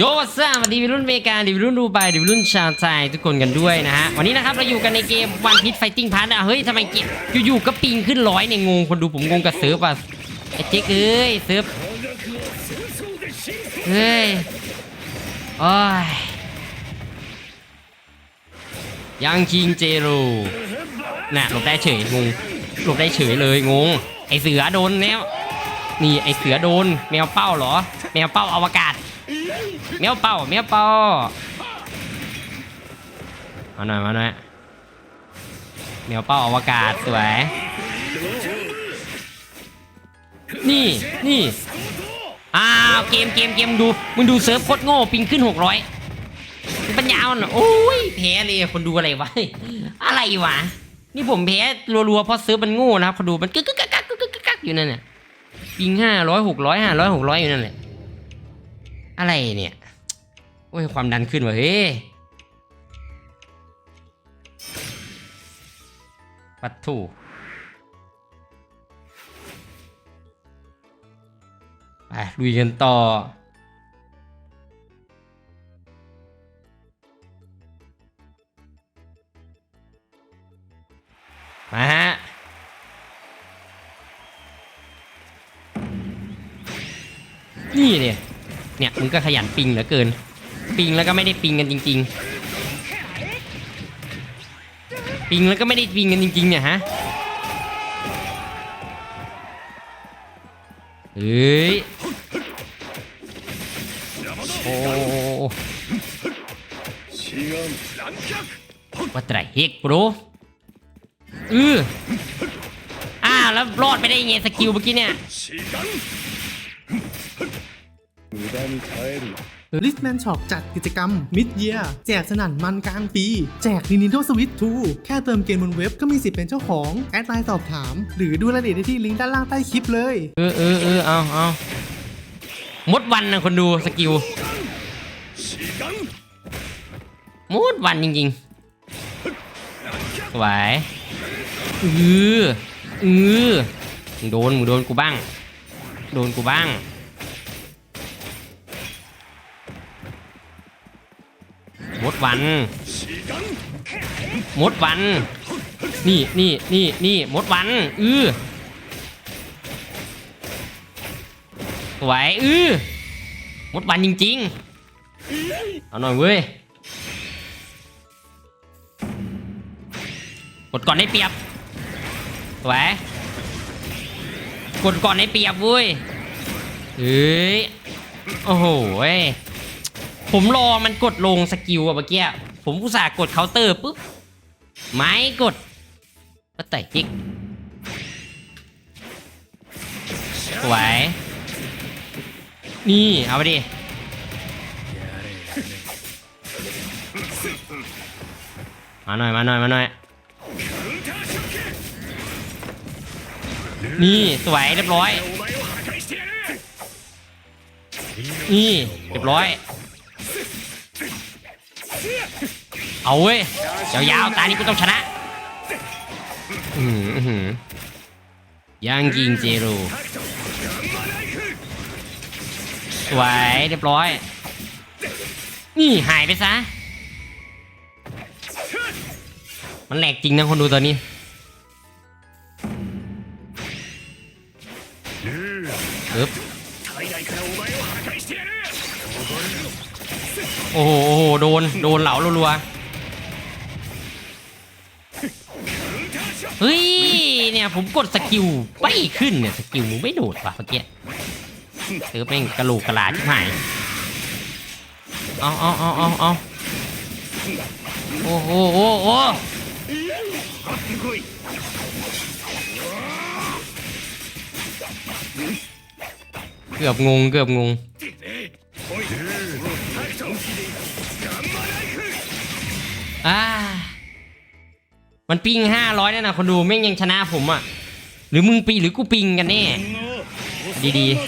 โยวัสดีสวัสดีวรุ่นอเมริกาดิวิรุ่นดูไบดิวิรุ่นชาวไทยทุกคนกันด้วยนะฮะ วันนี้นะครับเราอยู่กันในเกมวันพิ t ไฟติ้งพาร์ทอะเฮ้ยทำไมเกมอยู่ๆก็ปิงขึ้นร้อยเนี่ยงงคนดูผมงงกับเซิร์ฟอะไอ้เจ๊กเอ้ยเซิร์ฟเฮ้ยโอ้ยยังคิงเจโร่น่ะหลบได้เฉยงงหลบได้เฉยเลยงงไอเสือโดนแล้วนี่ไอเสือโดนแมวเป้าเหรอ แมวเป้าอวกาศ เมียวเป่าเมียวเป่ามาหน่อยมาหน่อยเมียวเป่าอวกาศสวย นี่นี่อ้าวเกมเกมเกมดูมึงดูเซิร์ฟโคตรโง่ปิงขึ้นหกร้อยปัญญาอ่อนโอ้ยแพ้เลยคนดูอะไรวะอะไรวะนี่ผมแพ้รัวๆเพราะเซิร์ฟมันโง่นะครับคนดูมันกึกกึกกักกักกึกกึกกักกักอยู่นั่นน่ะปิงห้าร้อยหกร้อยห้าร้อยหกร้อยอยู่นั่นแหละ อะไรเนี่ย โอ้ย ความดันขึ้นว่ะเฮ้ยปัดถูไปลุยกันต่อ มาฮะ นี่เนี่ย เนี่ยมึงก็ขยันปิงเหลือเกิน ปิงแล้วก็ไม่ได้ปิงกันจริง ๆ ปิงแล้วก็ไม่ได้ปิงกันจริง ๆ เนี่ยฮะเฮ้ยโอ้ว่าแต่เฮกโปรอืออ้าวแล้วรอดไปได้ยังไงสกิลเมื่อกี้เนี่ย ลิสแมนช็อปจัดกิจกรรมมิดเยียแจกสนั่นมันกลางปี แจก Nintendo Switch 2 แค่เติมเกมบนเว็บก็มีสิทธิ์เป็นเจ้าของ แอดไลน์สอบถาม หรือดูรายละเอียดได้ที่ลิงก์ด้านล่างใต้คลิปเลย เออเออเออเอาเอามดวันนะคนดูสกิลมดวันจริงๆสวยเออเออมึงโดนมึงโดนกูบ้าง โดนกูบ้าง ดวัน มดวัน นี่นี่นี่นี่มดวัน อือสวยอือหมดวันจริงๆ เอาหน่อยเว้ย กดก่อนได้เปรียบสวยกดก่อนได้เปรียบเว้ยเฮ้ย โอ้โหเว้ย ผมรอมันกดลงสกิลอะเมื่อกี้ผมอุตส่าห์กดเคาน์เตอร์ปุ๊บไม้กดก็ไต่จิกสวยนี่ เอาไปดิมาหน่อยมาหน่อยมาหน่อยนี่สวยเรียบร้อยนี่เรียบร้อย เอาเว้ยยาวๆตานี้กูต้องชนะอือหืออื้อหือย่างยิงเจโรสวยเรียบร้อย นี่หายไปซะ มันแหลกจริงนะคนดูตอนนี้ปึ๊บโอ้โหโอ้โหโดน โดนเหลารัวๆ เฮ้ยเนี่ยผมกดสกิลไม่ขึ้นเนี่ยสกิลมึงไม่โดดว่ะเมื่อกี้เออแม่งกระโหลกกระลาชิบหายเอาเอาเอาเอาเอาโอ้โหโอ้โหเกือบงงเกือบงงอ่า มันปิงห้าร้อยเนี่ยนะคนดูแม่งยังชนะผมอะ หรือมึงปีหรือกูปิงกันแน่ ดีๆ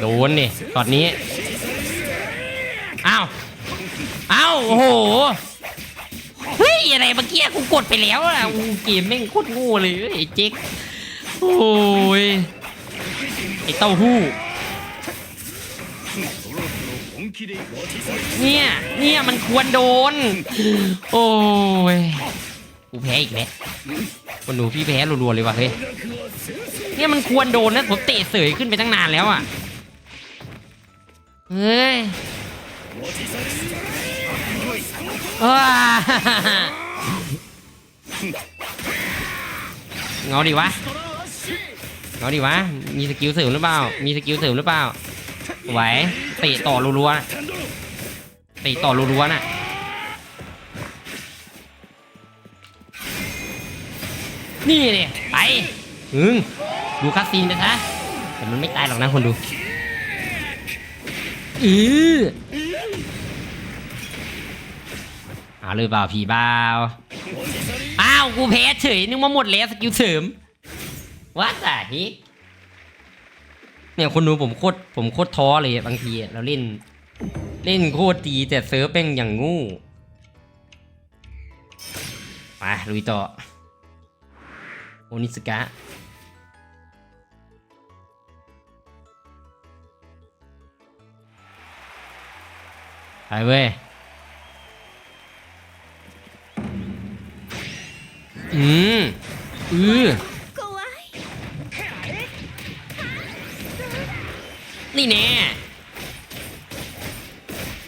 โดนนี่ตอนนี้ อ้าว อ้าว โอ้โห เฮ้ย อะไรเมื่อกี้กูกดไปแล้วอะอูเกมแม่งโคตรง่เลยไอ้เจ๊ก โอ้ยไอเต้าหู้ เนี่ย เนี่ยมันควรโดน โอ้ยกูแพ้อีกแล้ววันหนูพี่แพ้รัวๆเลยว่ะเฮ้ย เนี่ยมันควรโดนนะผมเตะเสยขึ้นไปตั้งนานแล้วอะ เฮ้ยโว้เงาดีวะ เงาดิวะ มีสกิลเสริมหรือเปล่า มีสกิลเสริมหรือเปล่า ไหวเตะต่อรัวๆเตะต่อรัวๆน่ะนี่เนี่ยไปอึงดูคาซีนไปซะแต่มันไม่ตายหรอกนะคนดูอือเอาเลยเปล่าผีบ้าอ้าว กูแพ้เฉยนึกว่าหมดแล้วสกิลเสริม วัดอะฮิเนี่ยคนดูผมโคตรผมโคตรท้อเลยบางทีเราเล่น เล่นโคตรดีแต่เซิร์ฟเป็นอย่างงูไปลุยต่อโอนิสกะไปเว้ยอืมอือ นี่แน่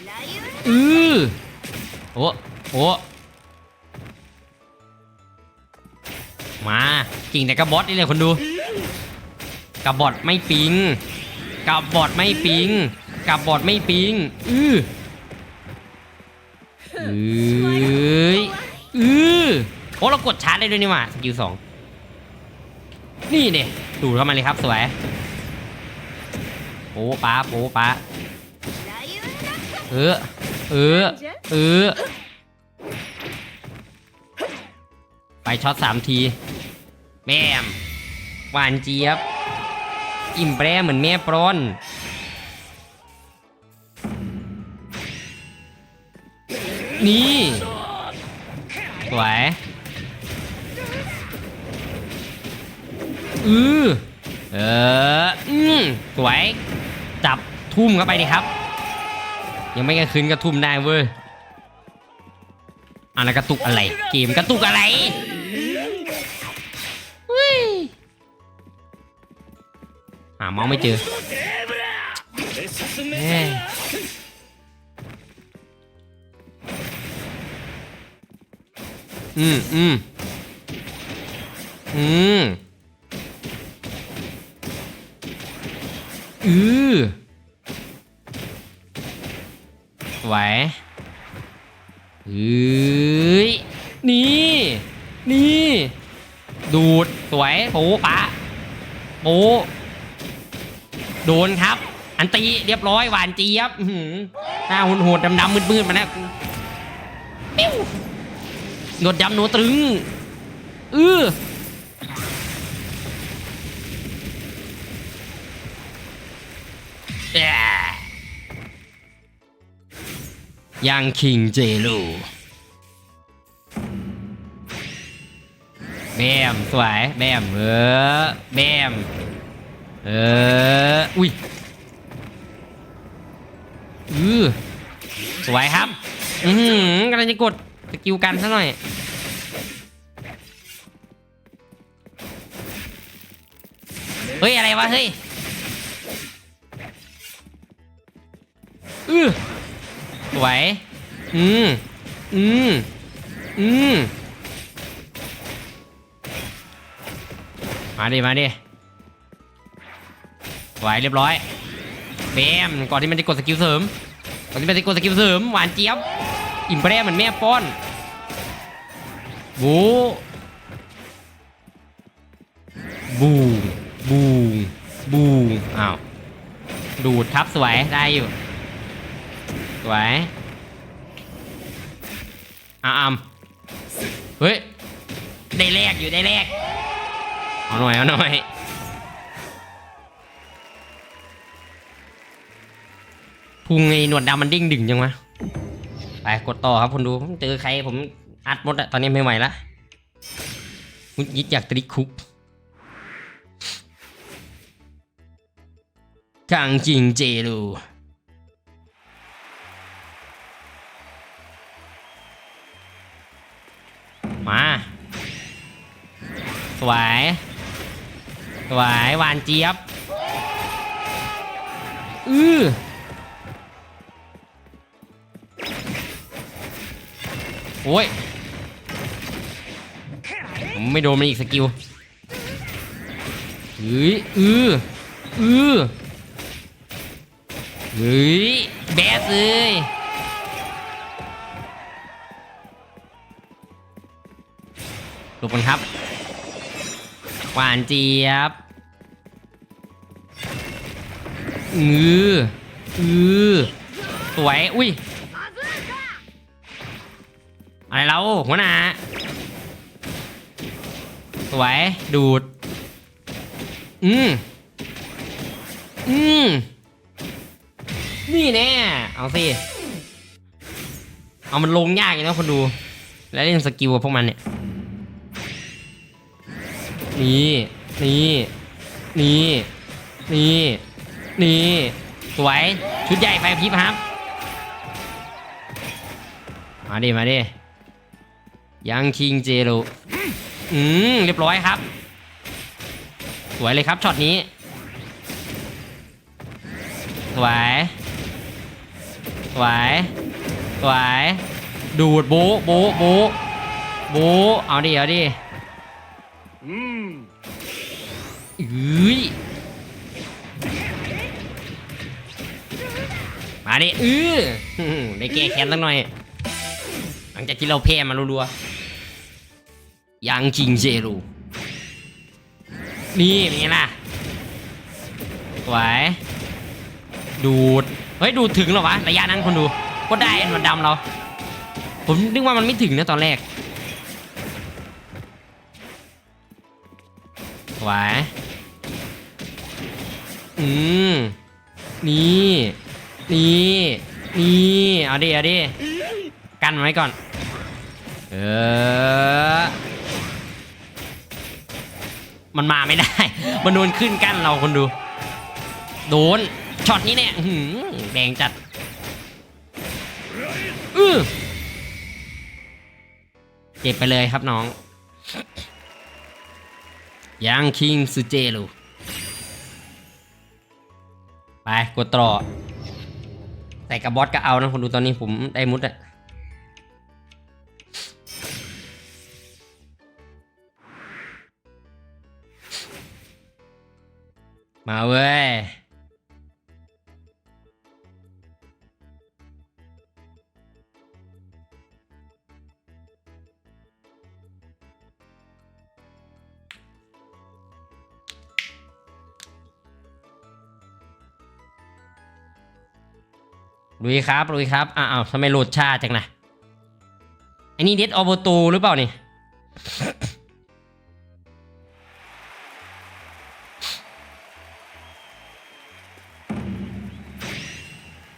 雷雨อือโอ้โอ้มากิ่งแต่กระบอสนี่เลยคนดูกระบอดไม่ปิงกระบอดไม่ปิงกระบอดไม่ปิงอือเอ้ยอือโอ้เรากดชาร์จได้ด้วยนี่หว่าสกิลสองนี่เนี่ยดูดเข้ามาเลยครับสวย โอ้ป้าโอ้ป้าเออเออเออไปช็อตสามที แม่มหวานเจี๊ยบ อิ่มแปรเหมือนแม่ปรอนนี่สวยอือ เออ อืมสวย จับทุ่มเข้าไปดิครับ ยังไม่กระคืนกระทุ่มได้เว้ยอันนั้นกระตุกอะไร เกมกระตุกอะไรหามองไม่เจออืมอืมอืม อือไหวเฮ้ยนี่ นี่ ดูด สวยโป๊ปะโป๊โดนครับ อันตีเรียบร้อยหวานเจี๊ยบอื้อหือหน้าโหดๆดำๆมืดๆมาแล้วปิ้วหนวดดำหนวดตรึง อือ ยังคิงเจลูแบมสวยแบมเออแบมเอออุ้ยอือสวยครับ อือหือกำลังจะกดสกิลกันซะหน่อย เฮ้ย อะไรวะ เฮ้ย อือ สวย อืม อืม อืม มาดิ มาดิไหวเรียบร้อยเบมก่อนที่มันจะกดสกิลเสริม ก่อนที่มันจะกดสกิลเสริม หวานเจี๊ยบ อิ่มแปรเหมือนแม่ป้อนโว้บูบูบูอ้าว ดูดครับสวยได้อยู่ สวยอ้าวเฮ้ย ได้แรกอยู่ได้แรก เอาหน่อย เอาหน่อย พุงไอ้หนวดดำมันดิ้งดึงจังวะ ไปกดต่อครับคนดูเจอใครผมอัดหมดอะตอนนี้ไม่ไหวละมุดยิดอยากตริคุกกังจิงเจลู มา สวย สวย หวานเจี๊ยบ อือโอ้ยผมไม่โดนมันอีกสกิลเฮ้ยอืออือเฮ้ยแบสเลย หลบกันครับ หวานเจี๊ยบอืออือสวย อุ้ย อะไรเราหัวหน้า สวย ดูด อืมอืมนี่แน่ เอาสิ เอามันลงยากอยู่นะคนดู แล้วเล่นสกิลกับพวกมันเนี่ย นี่ นี่ นี่ นี่ นี่ สวย ชุดใหญ่ไฟพริบครับ มาดิ มาดิ ยังคิงเจโรอืม เรียบร้อยครับ สวยเลยครับช็อตนี้ สวย สวย สวย ดูดโบะโบะโบะโบะเอาดิ เอาดิ้ยมาดิอื้ออได้แก้แค้นสักหน่อย หลังจากที่เราแพ้มารัวๆยังจริงเจรูนี่เป็นไงล่ะสวยดูด เฮ้ย ดูถึงหรอวะ ระยะนั้นคนดู ก็ได้อันมันดำเรา ผมนึกว่ามันไม่ถึงนะตอนแรกสวย อืม นี่ นี่ นี่ เอาดิ เอาดิ กันไว้ก่อน เออ มันมาไม่ได้ มันโดนขึ้นกั้นเราคนดู โดน ช็อตนี้เนี่ยหือแดงจัดอือเก็บไปเลยครับน้องยังคิงซูเจลู ไปกดต่อแต่กับบอสก็เอานะคนดูตอนนี้ผมได้มุดอะมาเว้ย ลุยครับลุยครับ อ้าวทำไมโหลดชาจังนะอันนี้เด็ดออโบตูหรือเปล่านี่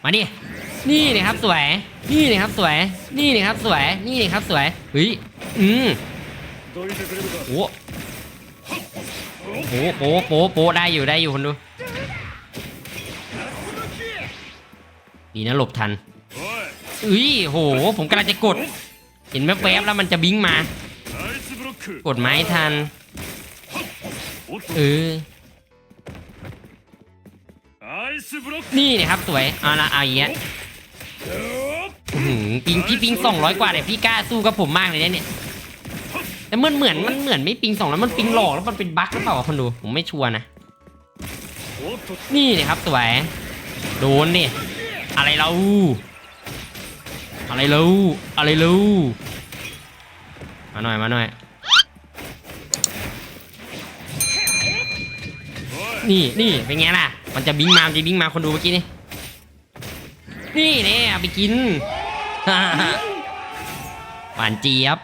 มาดินี่นะครับสวย นี่นะครับสวย นี่นะครับสวย นี่นะครับสวยเฮ้ยอืมโอ้โหโอ้โหโอ้โหได้อยู่ได้อยู่คนดู ดีนะหลบทันอุ้ยโห ผมกำลังจะกด เห็นแวบๆแล้วมันจะบิ้งมา กดไม้ทัน เออ นี่นะครับสวย เอาละเอาเงี้ยปิงพี่ปิงสองร้อยกว่าเลยพี่กล้าสู้กับผมมากเลยเนี่ย แต่เหมือนเหมือนมันเหมือนไม่ปิงสองแล้วมันปิงหลอกแล้วมันเป็นบั๊กหรือเปล่าคนดู ผมไม่ชัวร์นะ นี่นะครับสวย โดนนี่ อะไรเราอะไรเราอะไรเรามาหน่อยมาหน่อย นี่นี่เป็นไงล่ะ มันจะบิงมามันจะบิงมาคนดูเมื่อกี้นี่นี่เนี่ยไปกินหวานเจี๊ยบ